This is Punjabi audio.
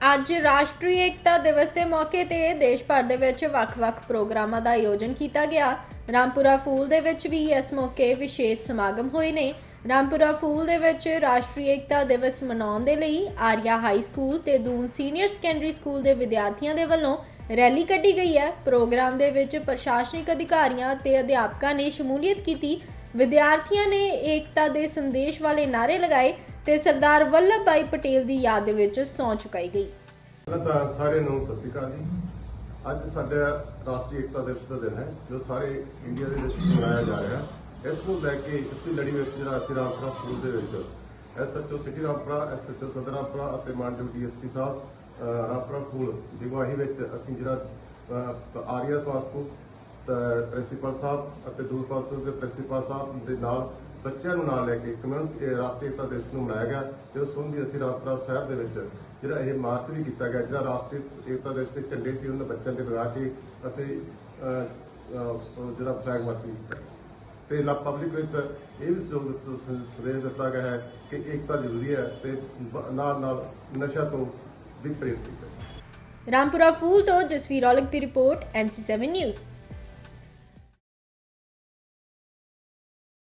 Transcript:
ਅੱਜ ਰਾਸ਼ਟਰੀ ਏਕਤਾ ਦਿਵਸ ਦੇ ਮੌਕੇ ਤੇ ਦੇਸ਼ ਭਰ ਦੇ ਵਿੱਚ ਵੱਖ-ਵੱਖ ਪ੍ਰੋਗਰਾਮਾਂ ਦਾ ਆਯੋਜਨ ਕੀਤਾ ਗਿਆ। ਰਾਮਪੁਰਾ ਫੂਲ ਦੇ ਵਿੱਚ ਵੀ ਇਸ ਮੌਕੇ ਵਿਸ਼ੇਸ਼ ਸਮਾਗਮ ਹੋਏ ਨੇ। ਰਾਮਪੁਰਾ ਫੂਲ ਦੇ ਵਿੱਚ ਰਾਸ਼ਟਰੀ ਏਕਤਾ ਦਿਵਸ ਮਨਾਉਣ ਦੇ ਲਈ ਆਰੀਆ ਹਾਈ ਸਕੂਲ ਤੇ ਦੂਨ ਸੀਨੀਅਰ ਸੈਕੰਡਰੀ ਸਕੂਲ ਦੇ ਵਿਦਿਆਰਥੀਆਂ ਦੇ ਵੱਲੋਂ ਰੈਲੀ ਕੱਢੀ ਗਈ ਹੈ। ਪ੍ਰੋਗਰਾਮ ਦੇ ਵਿੱਚ ਪ੍ਰਸ਼ਾਸਨਿਕ ਅਧਿਕਾਰੀਆਂ ਤੇ ਅਧਿਆਪਕਾਂ ਨੇ ਸ਼ਮੂਲੀਅਤ ਕੀਤੀ। ਵਿਦਿਆਰਥੀਆਂ ਨੇ ਏਕਤਾ ਦੇ ਸੰਦੇਸ਼ ਵਾਲੇ ਨਾਅਰੇ ਲਗਾਏ। ਤੇ ਸਰਦਾਰ ਵੱਲਭ ਭਾਈ ਪਟੇਲ ਦੀ ਯਾਦ ਦੇ ਵਿੱਚ ਸੌਂ ਚੁਕਾਈ ਗਈ। ਪਹਿਲਾਂ ਸਾਰਿਆਂ ਨੂੰ ਸਤਿ ਸ਼੍ਰੀ ਅਕਾਲ ਜੀ। ਅੱਜ ਸਾਡਾ ਰਾਸ਼ਟਰੀ ਏਕਤਾ ਦਿਵਸ ਦਾ ਦਿਨ ਹੈ ਜੋ ਸਾਰੇ ਇੰਡੀਆ ਦੇ ਵਿੱਚ ਮਨਾਇਆ ਜਾ ਰਿਹਾ ਇਸ ਨੂੰ ਲੈ ਕੇ ਇਸ ਦੀ ਲੜੀ ਵਿੱਚ ਜਿਹੜਾ ਅਸੀਂ ਰਾਮਪੁਰਾ ਸਕੂਲ ਦੇ ਵਿੱਚ ਐਸਐਚਓ ਸਿਟੀ ਰਾਮਪੁਰਾ ਐਸਐਚਓ ਸਦਰ ਰਾਮਪੁਰਾ ਅਤੇ ਮਾਨਯੋਗ ਡੀਐਸਪੀ ਸਾਹਿਬ ਅਹ, ਰਾਮਪੁਰਾ ਸਕੂਲ ਦੀ ਵਾਹੀ ਵਿੱਚ ਅਸੀਂ ਜਿਹੜਾ ਅਹ, ਆਰੀਆ ਸਵਾਸਕੂ ਪ੍ਰਿੰਸੀਪਲ ਸਾਹਿਬ ਅਤੇ ਦੂਰਪਾਲ ਸਕੂਲ ਦੇ ਪ੍ਰਿੰਸੀਪਲ ਸਾਹਿਬ ਦੇ ਨਾਲ ਬੱਚਿਆਂ ਨੂੰ ਨਾਲ ਲੈ ਕੇ ਕਮਿਊਨਿਟੀ ਰਾਸ਼ਟਰੀ ਏਕਤਾ ਦਿਵਸ ਨੂੰ ਮਨਾਇਆ ਗਿਆ ਤੇ ਸੰਬੰਧੀ ਅਸੀਂ ਰਾਮਪੁਰਾ ਸ਼ਹਿਰ ਦੇ ਵਿੱਚ ਜਿਹੜਾ ਇਹ ਮਾਰਚ ਵੀ ਕੀਤਾ ਗਿਆ, ਜਿਹੜਾ ਰਾਸ਼ਟਰੀ ਏਕਤਾ ਦਿਵਸ ਦੇ ਝੰਡੇ ਸੀ, ਉਹਨਾਂ ਬੱਚਿਆਂ ਦੇ ਲਗਾ ਕੇ ਅਤੇ ਜਿਹੜਾ ਫਲੈਗ ਮਾਰਚ ਵੀ ਕੀਤਾ ਤੇ ਲਾ ਪਬਲਿਕ ਵਿੱਚ ਇਹ ਵੀ ਸੰਦੇਸ਼ ਦਿੱਤਾ ਗਿਆ ਹੈ ਕਿ ਏਕਤਾ ਜ਼ਰੂਰੀ ਹੈ ਤੇ ਨਾਲ ਨਾਲ ਨਸ਼ਾ ਤੋਂ ਵੀ ਪ੍ਰੇਰਿਤ ਰਾਮਪੁਰਾ ਫੂਲ ਤੋਂ ਜਸਵੀਰ ਔਲਖ ਦੀ ਰਿਪੋਰਟ NC7 ਨਿਊਜ਼।